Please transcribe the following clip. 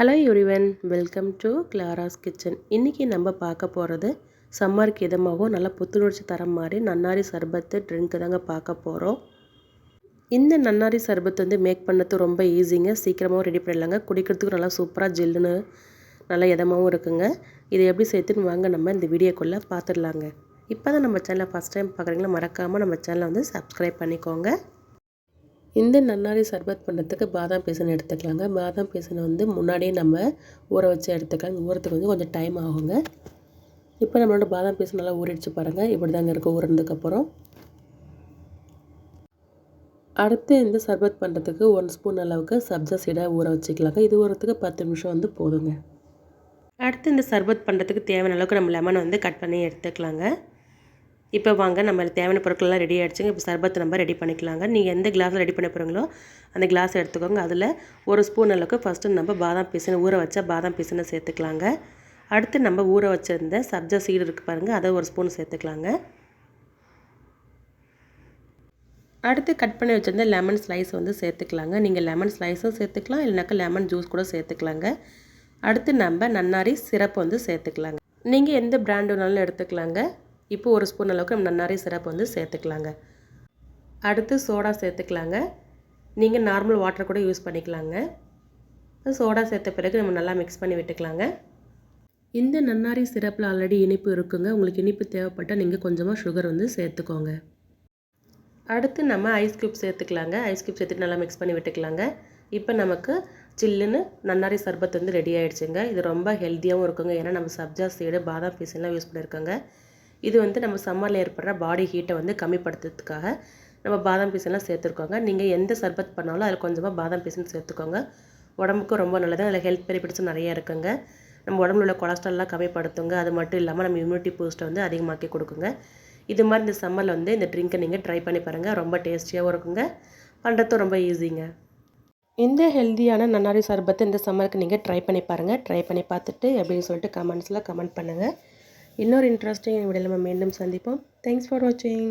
Hello everyone welcome to Clara's kitchen இன்றைக்கி நம்ம பார்க்க போகிறது சம்மருக்கு இதமாகவும் நல்லா புத்துணர்ச்சி தர மாதிரி நன்னாரி சர்பத்து ட்ரிங்க்கு தாங்க பார்க்க போகிறோம் இந்த நன்னாரி சர்பத்து வந்து மேக் பண்ணது ரொம்ப ஈஸிங்க சீக்கிரமாகவும் ரெடி பண்ணிடலாங்க. குடிக்கிறதுக்கு நல்லா சூப்பராக ஜில்லுன்னு நல்லா இதமாகவும் இருக்குங்க. இதை எப்படி சேர்த்துன்னு வாங்க நம்ம இந்த வீடியோக்குள்ளே பார்த்துடலாங்க. இப்போ தான் நம்ம சேனலை ஃபஸ்ட் டைம் பார்க்குறீங்களா மறக்காமல் நம்ம சேனலை வந்து சப்ஸ்கிரைப் பண்ணிக்கோங்க. இந்த நன்னாரி சர்பத் பண்ணுறதுக்கு பாதாம் பீசன் எடுத்துக்கலாங்க. பாதாம் பீசனை வந்து முன்னாடியே நம்ம ஊற வச்சு எடுத்துக்கலாம். ஊறத்துக்கு வந்து கொஞ்சம் டைம் ஆகுங்க. இப்போ நம்மளோட பாதாம் பீசன் நல்லா ஊறிடுச்சு பாருங்கள் இப்படி தாங்க இருக்குது ஊறினதுக்கப்புறம் அடுத்து இந்த சர்பத் பண்ணுறதுக்கு ஒன் ஸ்பூன் அளவுக்கு சப்ஜா சீடை ஊற வச்சுக்கலாங்க. இது ஊறத்துக்கு பத்து நிமிஷம் வந்து போதுங்க. அடுத்து இந்த சர்பத் பண்ணுறதுக்கு தேவையான அளவுக்கு நம்ம லெமனை வந்து கட் பண்ணி எடுத்துக்கலாங்க. இப்போ வாங்க நம்ம தேவையான பொருட்கள்லாம் ரெடி ஆகிடுச்சுங்க இப்போ சர்பத்து நம்ம ரெடி பண்ணிக்கலாங்க. நீங்கள் எந்த கிளாஸில் ரெடி பண்ண போகிறீங்களோ அந்த கிளாஸ் எடுத்துக்கோங்க. அதில் ஒரு ஸ்பூன் அளவுக்கு ஃபஸ்ட்டு நம்ம பாதாம் பீசனை ஊற வச்சா பாதாம் பீசனை சேர்த்துக்கலாங்க. அடுத்து நம்ம ஊற வச்சுருந்த சப்ஜா சீடு இருக்குது பாருங்கள் அதை ஒரு ஸ்பூன் சேர்த்துக்கலாங்க. அடுத்து கட் பண்ணி வச்சுருந்த லெமன் ஸ்லைஸ் வந்து சேர்த்துக்கலாங்க. நீங்கள் லெமன் ஸ்லைஸும் சேர்த்துக்கலாம். இல்லைனாக்கா லெமன் ஜூஸ் கூட சேர்த்துக்கலாங்க. அடுத்து நம்ம நன்னாரி சிரப் வந்து சேர்த்துக்கலாங்க. நீங்கள் எந்த பிராண்ட் வேணாலும் எடுத்துக்கலாங்க. இப்போ ஒரு ஸ்பூன் அளவுக்கு நம்ம நன்னாரி சிரப் வந்து சேர்த்துக்கலாங்க. அடுத்து சோடா சேர்த்துக்கலாங்க. நீங்கள் நார்மல் வாட்டர் கூட யூஸ் பண்ணிக்கலாங்க. சோடா சேர்த்த பிறகு நம்ம நல்லா மிக்ஸ் பண்ணி விட்டுக்கலாங்க. இந்த நன்னாரி சிரப்பில் ஆல்ரெடி இனிப்பு இருக்குங்க. உங்களுக்கு இனிப்பு தேவைப்பட்டால் நீங்கள் கொஞ்சமாக சுகர் வந்து சேர்த்துக்கோங்க. அடுத்து நம்ம ஐஸ் க்யூப் சேர்த்துக்கலாங்க. ஐஸ் க்யூப் சேர்த்துட்டு நல்லா மிக்ஸ் பண்ணி விட்டுக்கலாங்க. இப்போ நமக்கு சில்லுன்னு நன்னாரி சர்பத் வந்து ரெடி ஆகிடுச்சுங்க இது ரொம்ப ஹெல்த்தியாகவும் இருக்குங்க. ஏன்னா நம்ம சப்ஜா சீடு பாதாம் பீஸ் எல்லாம் யூஸ் பண்ணியிருக்கோங்க இது வந்து நம்ம சம்மரில் ஏற்படுற பாடி ஹீட்டை வந்து கம்மிப்படுத்துறதுக்காக நம்ம பாதாம் பீசன்லாம் சேர்த்துருக்கோங்க. நீங்கள் எந்த சர்பத் பண்ணாலும் அதில் கொஞ்சமாக பாதாம் பீஸ்னு சேர்த்துக்கோங்க. உடம்புக்கும் ரொம்ப நல்லது. அதில் ஹெல்த் பெனிஃபிட்ஸும் நிறைய இருக்குங்க. நம்ம உடம்புல உள்ள கொலஸ்ட்ரால்லாம் கம்மிப்படுத்துங்க. அது மட்டும் இல்லாமல் நம்ம இம்யூனிட்டி பூஸ்ட்டை வந்து அதிகமாக்கி கொடுக்குங்க. இது மாதிரி இந்த சம்மரில் வந்து இந்த ட்ரிங்க்கை நீங்கள் ட்ரை பண்ணி பாருங்கள் ரொம்ப டேஸ்டியாகவும் இருக்குங்க. பண்ணுறதும் ரொம்ப ஈஸிங்க இந்த ஹெல்த்தியான நன்னாரி சர்பத்தை இந்த சம்மருக்கு நீங்கள் ட்ரை பண்ணி பாருங்கள் ட்ரை பண்ணி பார்த்துட்டு அப்படின்னு சொல்லிட்டு கமெண்ட்ஸில் கமெண்ட் பண்ணுங்கள் இன்னொரு இன்ட்ரெஸ்டிங் வீடியோவில் நம்ம மீண்டும் சந்திப்போம். தேங்க்ஸ் ஃபார் வாட்சிங்